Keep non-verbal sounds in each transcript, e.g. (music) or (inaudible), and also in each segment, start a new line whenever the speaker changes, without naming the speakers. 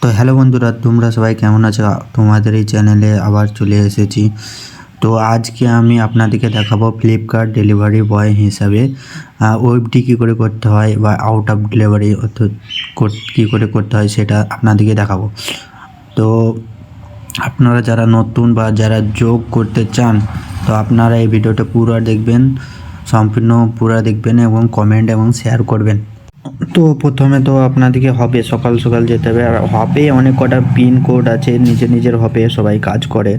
তো হ্যালো বন্ধুরা, তোমরা সবাই কেমন আছো? তোমাদের এই চ্যানেলে আবার চলে এসেছি। তো আজকে আমি আপনাদেরকে দেখাবো ফ্লিপকার্ট ডেলিভারি বয় হিসাবে ওয়েবটি কী করে করতে হয় বা আউট অফ ডেলিভারি কী করে করতে হয় সেটা আপনাদেরকে দেখাবো। তো আপনারা যারা নতুন বা যারা যোগ করতে চান, তো আপনারা এই ভিডিওটা পুরো দেখবেন, সম্পূর্ণ পুরো দেখবেন এবং কমেন্ট এবং শেয়ার করবেন। তো প্রথমে তো আপনাদেরকে হবে, সকাল সকাল যেতে হবে। আর হবে অনেক কটা পিন কোড আছে, নিজের নিজের হবে, সবাই কাজ করে।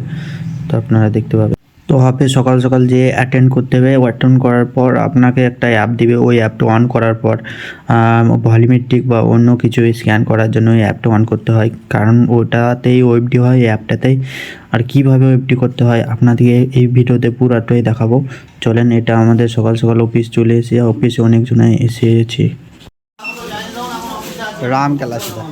তো আপনারা দেখতে পাবেন। তো হবে সকাল সকাল যে অ্যাটেন্ড করতে হবে। অ্যাটেন্ড করার পর আপনাকে একটা অ্যাপ দিবে। ওই অ্যাপটা অন করার পর ভলিমেট্রিক বা অন্য কিছু স্ক্যান করার জন্য ওই অ্যাপটা অন করতে হয়। কারণ ওটাতেই ওয়েবটি হয়, এই অ্যাপটাতেই আর কীভাবে ওয়েবটি করতে হয়, আপনাদেরকে এই ভিডিওতে পুরাটাই দেখাবো। চলেন, এটা আমাদের সকাল সকাল অফিস চলে এসে অফিসে অনেকজন এসেছি রাম কেলা সেটা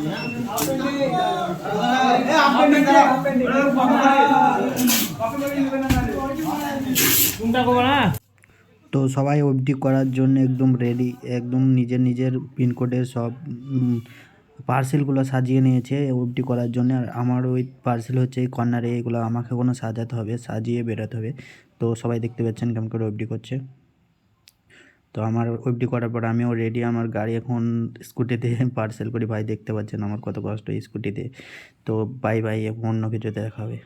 তো সবাই ওয়েবটি করার জন্য একদম রেডি একদম নিজের নিজের পিনকোডে সব পার্সেলগুলো সাজিয়ে নিয়েছে ওয়েবটি করার জন্য। আর আমার ওই পার্সেল হচ্ছে এই কর্নারে এগুলো আমাকে কোনো সাজাতে হবে, সাজিয়ে বেরোতে হবে। তো সবাই দেখতে পাচ্ছেন কেমন করে ওয়েবটি করছে। তো আমার ওইটি করার পর আমিও রেডি আমার গাড়ি এখন স্কুটিতে পার্সেল (laughs) করি। ভাই দেখতে পাচ্ছেন আমার কত কষ্ট স্কুটিতে তো বাই বাই এখন অন্য কিছুতে দেখা হবে।